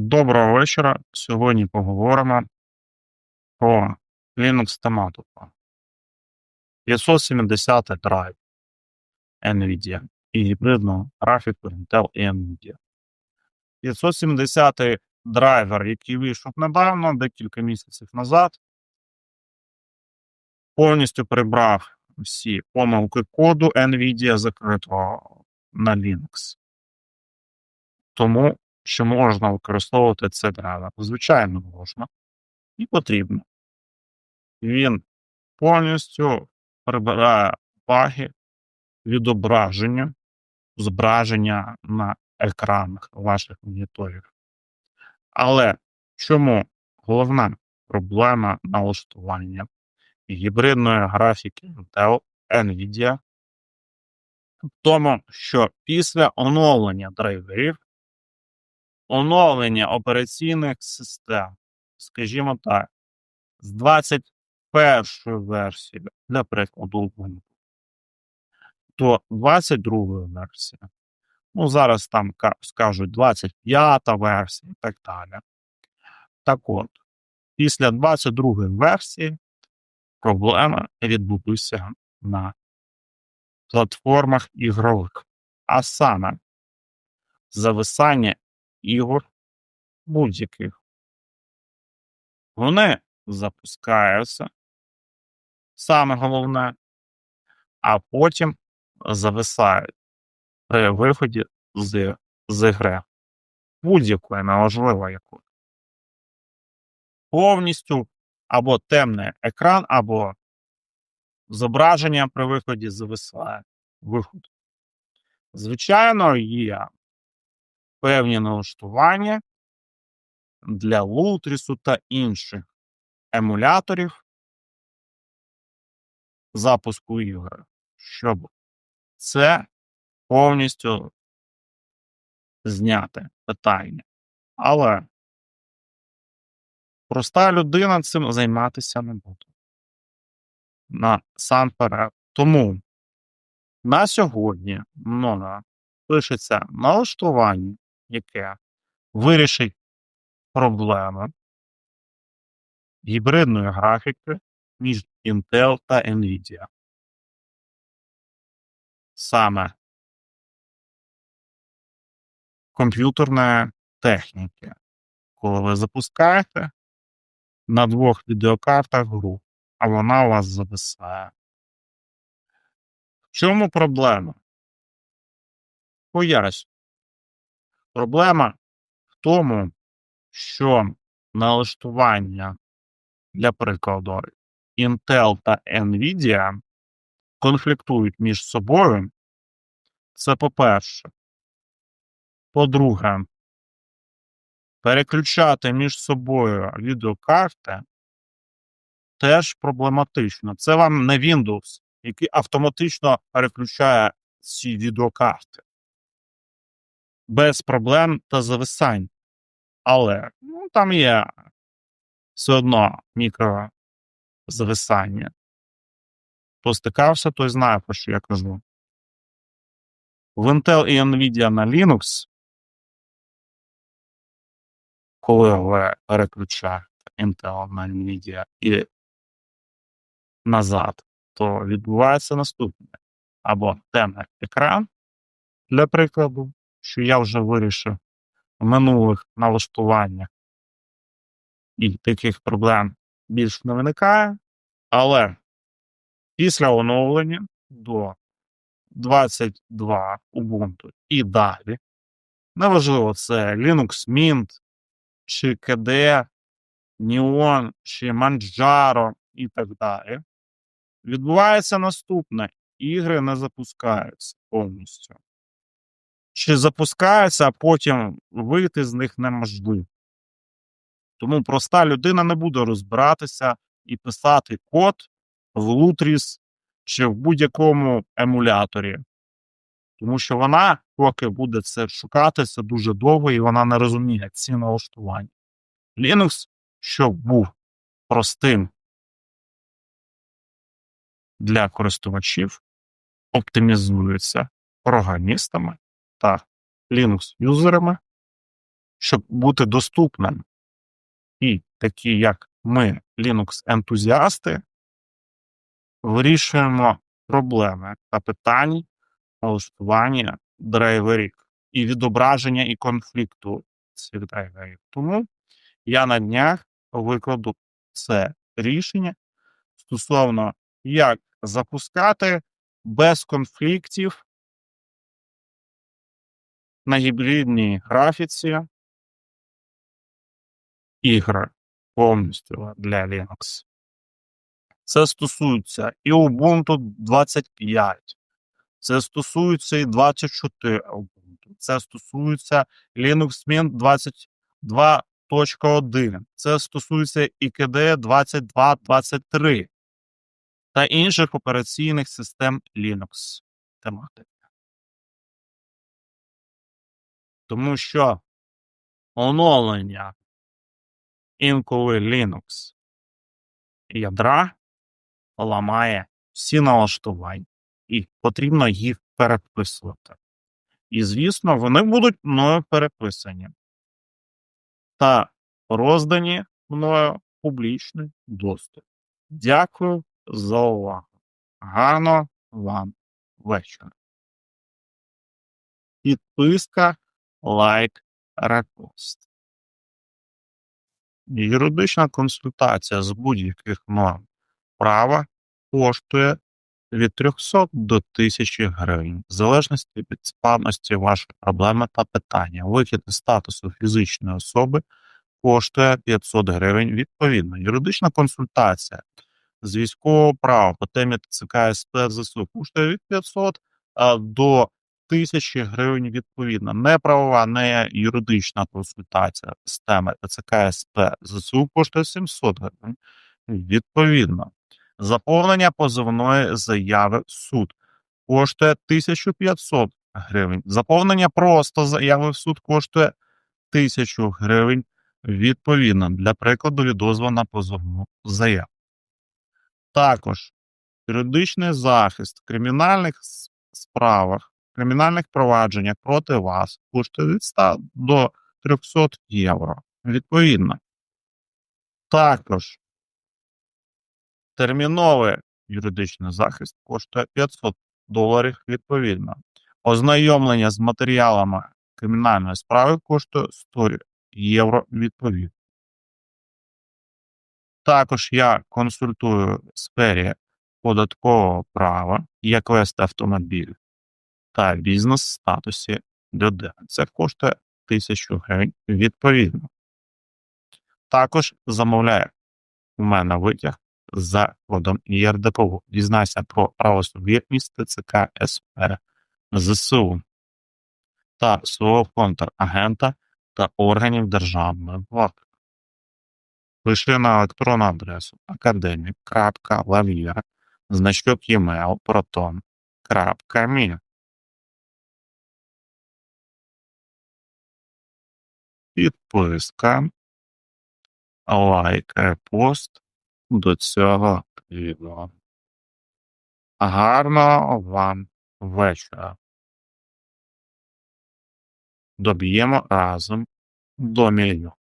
Доброго вечора. Сьогодні поговоримо про Linux тематику. 570 драйв NVIDIA і гібридну графіку Intel і NVIDIA. 570 драйвер, який вийшов недавно, декілька місяців назад, повністю прибрав всі помилки коду NVIDIA закритого на Linux. Тому що можна використовувати цей драйвер. Звичайно, можна і потрібно. Він повністю прибирає баги відображення, зображення на екранах ваших моніторів. Але чому головна проблема налаштування гібридної графіки Intel NVIDIA в тому, що після оновлення драйверів оновлення операційних систем, скажімо так, з 21 версії, для прикладу, до 22 версії. Ну, зараз там скажуть 25 версія і так далі. Так от, після 22 версії проблема відбулася на платформах ігрових, а саме зависання ігор будь-яких. Вони запускаються, саме головне, а потім зависають при виході з, з гри. Будь-якої, неважливо якої. Повністю або темний екран, або зображення при виході зависає. Виход. Звичайно, є певні налаштування для лутрісу та інших емуляторів запуску ігри, щоб це повністю зняти питання. Але проста людина цим займатися не буде. Насамперед. Тому на сьогодні мною пишеться налаштування, яке вирішить проблеми гібридної графіки між Intel та Nvidia. Саме комп'ютерної техніки. Коли ви запускаєте на двох відеокартах гру, а вона у вас зависає. В чому проблема? Поясню. Проблема в тому, що налаштування, для прикладу, Intel та Nvidia конфліктують між собою. Це по-перше. По-друге, переключати між собою відеокарти теж проблематично. Це вам не Windows, який автоматично переключає ці відеокарти без проблем та зависань. Але ну, там є все одно мікрозависання. Хто стикався, той знає, про що я кажу. В Intel і Nvidia на Linux, коли ви переключаєте Intel на Nvidia і назад, то відбувається наступне. Або темний екран, для прикладу, що я вже вирішив минулих налаштуваннях, і таких проблем більше не виникає. Але після оновлення до 22 Ubuntu і далі, неважливо, це Linux Mint, чи KDE, Neon, чи Manjaro і так далі. Відбувається наступне: ігри не запускаються повністю. Чи запускаються, а потім вийти з них неможливо. Тому проста людина не буде розбиратися і писати код в Lutris чи в будь-якому емуляторі. Тому що вона, поки буде це шукати, це дуже довго, і вона не розуміє ці налаштування. Linux, щоб був простим для користувачів, оптимізується програмістами та Linux-юзерами щоб бути доступним. І такі, як ми, Linux-ентузіасти, вирішуємо проблеми та питань налаштування драйверів і відображення і конфлікту цих драйверів. Тому я на днях викладу це рішення стосовно як запускати без конфліктів на гібридній графіці. Ігри повністю для Linux. Це стосується і Ubuntu 25, це стосується і 24 Ubuntu, це стосується Linux Mint 22.1, це стосується і KDE 2223 та інших операційних систем Linux тематики. Тому що оновлення інколи Linux ядра ламає всі налаштування, і потрібно їх переписувати. І, звісно, вони будуть мною переписані та роздані мною публічний доступ. Дякую за увагу. Гарного вам вечора. Підписка, лайк, репост. Юридична консультація з будь-яких норм права коштує від 300 до 1000 гривень, в залежності від складності вашої проблеми та питання. Вихід із статусу фізичної особи коштує 500 гривень відповідно. Юридична консультація з військового права по темі ТЦК СП ЗСУ коштує від 500 до 1000 гривень відповідно. Не правова, не юридична консультація з теми ТЦК СП ЗСУ коштує 700 гривень відповідно. Заповнення позовної заяви в суд коштує 1500 гривень. Заповнення просто заяви в суд коштує 1000 гривень відповідно для прикладу відозву на позовну заяву. Також юридичний захист в кримінальних справах, кримінальних провадженнях проти вас коштує від 100 до 300 євро. Відповідно. Також терміновий юридичний захист коштує 500 доларів відповідно. Ознайомлення з матеріалами кримінальної справи коштує 100 євро відповідно. Також я консультую в сфері податкового права, як вести автомобіль та бізнес в статусі людини. Це коштує 1000 гривень відповідно. Також замовляє у мене витяг за кодом ЄРДПУ. Дізнайся про правосуб'єктність ТЦК СП ЗСУ та свого контрагента та органів державної влади. Пиши на електронну адресу академік.лав'єр, значок e-mail proton.me. Підписка, лайк, репост до цього відео. Гарного вам вечора. Доб'ємо разом до мільйона.